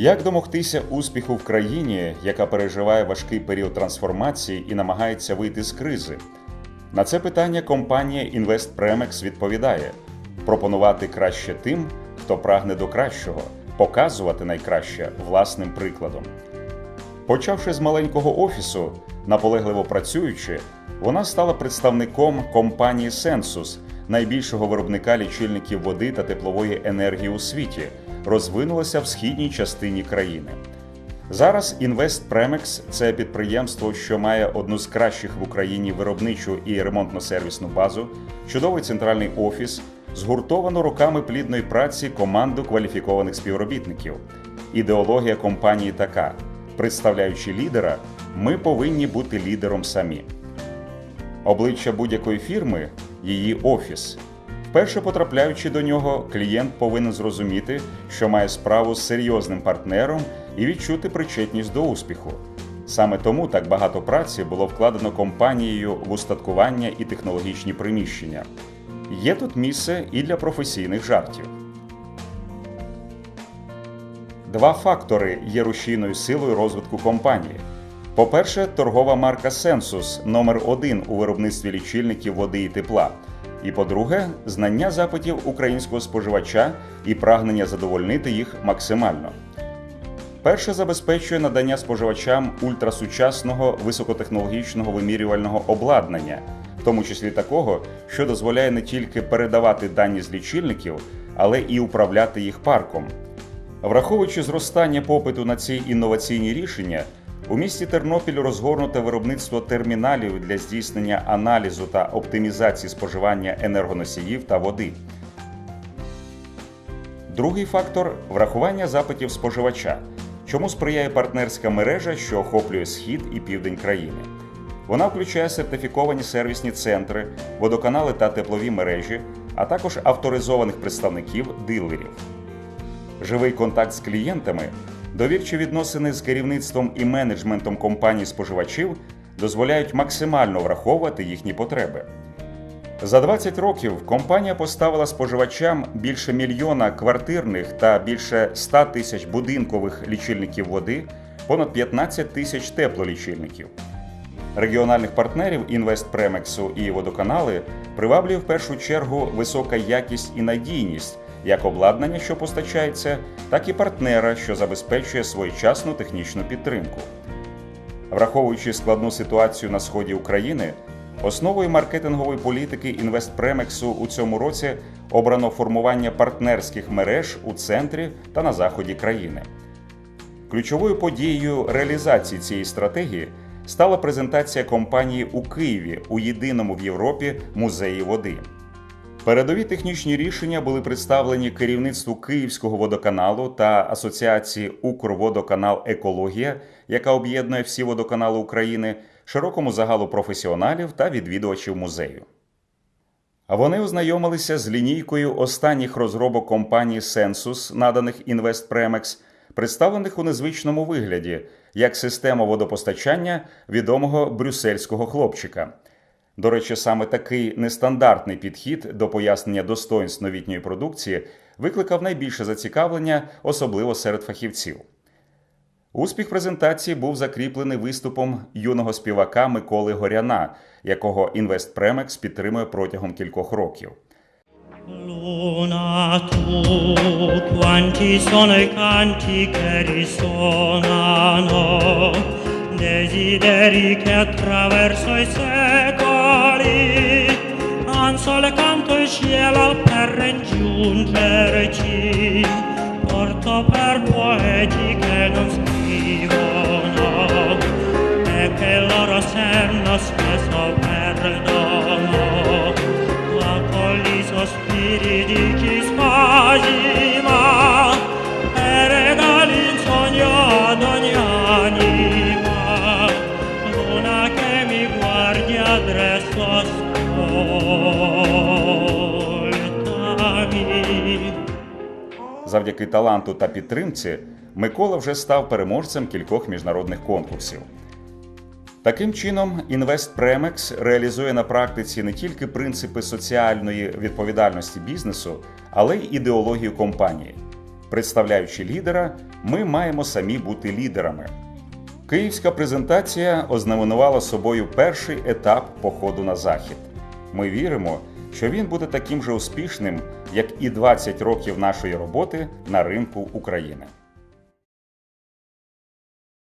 Як домогтися успіху в країні, яка переживає важкий період трансформації і намагається вийти з кризи? На це питання компанія InvestPremex відповідає: пропонувати краще тим, хто прагне до кращого, показувати найкраще власним прикладом. Почавши з маленького офісу, наполегливо працюючи, вона стала представником компанії Sensus, найбільшого виробника лічильників води та теплової енергії у світі, розвинулася в східній частині країни. Зараз InvestPremex – це підприємство, що має одну з кращих в Україні виробничу і ремонтно-сервісну базу, чудовий центральний офіс, згуртовану роками плідної праці команду кваліфікованих співробітників. Ідеологія компанії така: представляючи лідера, ми повинні бути лідером самі. Обличчя будь-якої фірми її офіс. Вперше потрапляючи до нього, клієнт повинен зрозуміти, що має справу з серйозним партнером і відчути причетність до успіху. Саме тому так багато праці було вкладено компанією в устаткування і технологічні приміщення. Є тут місце і для професійних жартів. Два фактори є рушійною силою розвитку компанії. По-перше, торгова марка Sensus номер 1 у виробництві лічильників води і тепла. І по-друге, знання запитів українського споживача і прагнення задовольнити їх максимально. Перше забезпечує надання споживачам ультрасучасного високотехнологічного вимірювального обладнання, в тому числі такого, що дозволяє не тільки передавати дані з лічильників, але і управляти їх парком. Враховуючи зростання попиту на ці інноваційні рішення, у місті Тернопіль розгорнуте виробництво терміналів для здійснення аналізу та оптимізації споживання енергоносіїв та води. Другий фактор врахування запитів споживача, чому сприяє партнерська мережа, що охоплює схід і південь країни. Вона включає сертифіковані сервісні центри, водоканали та теплові мережі, а також авторизованих представників дилерів. Живий контакт з клієнтами, довірчі відносини з керівництвом і менеджментом компаній споживачів дозволяють максимально враховувати їхні потреби. За 20 років компанія поставила споживачам більше мільйона квартирних та більше 100 тисяч будинкових лічильників води, понад 15 тисяч теплолічильників. Регіональних партнерів інвестпремексу і водоканали приваблює в першу чергу висока якість і надійність як обладнання, що постачається, так і партнера, що забезпечує своєчасну технічну підтримку. Враховуючи складну ситуацію на сході України, основою маркетингової політики інвестпремексу у цьому році обрано формування партнерських мереж у центрі та на заході країни. Ключовою подією реалізації цієї стратегії стала презентація компанії у Києві у єдиному в Європі музеї води. Передові технічні рішення були представлені керівництву Київського водоканалу та Асоціації Укрводоканал Екологія, яка об'єднує всі водоканали України, широкому загалу професіоналів та відвідувачів музею. Вони ознайомилися з лінійкою останніх розробок компанії Sensus, наданих InvestPremex, представлених у незвичному вигляді як система водопостачання відомого брюссельського хлопчика. До речі, саме такий нестандартний підхід до пояснення достоинств новітньої продукції викликав найбільше зацікавлення, особливо серед фахівців. Успіх презентації був закріплений виступом юного співака Миколи Горяна, якого InvestPremex підтримує протягом кількох років. Luna tu, quanti sono i canti che risonano, desideri che attraverso i secoli mari, an sole canto il cielo al per regiungere ci, porto per poetii che non Завдяки таланту та підтримці Микола вже став переможцем кількох міжнародних конкурсів. Таким чином, InvestPremex реалізує на практиці не тільки принципи соціальної відповідальності бізнесу, але й ідеологію компанії. Представляючи лідера, ми маємо самі бути лідерами. Київська презентація ознаменувала собою перший етап походу на захід. Ми віримо, що він буде таким же успішним, як і 20 років нашої роботи на ринку України.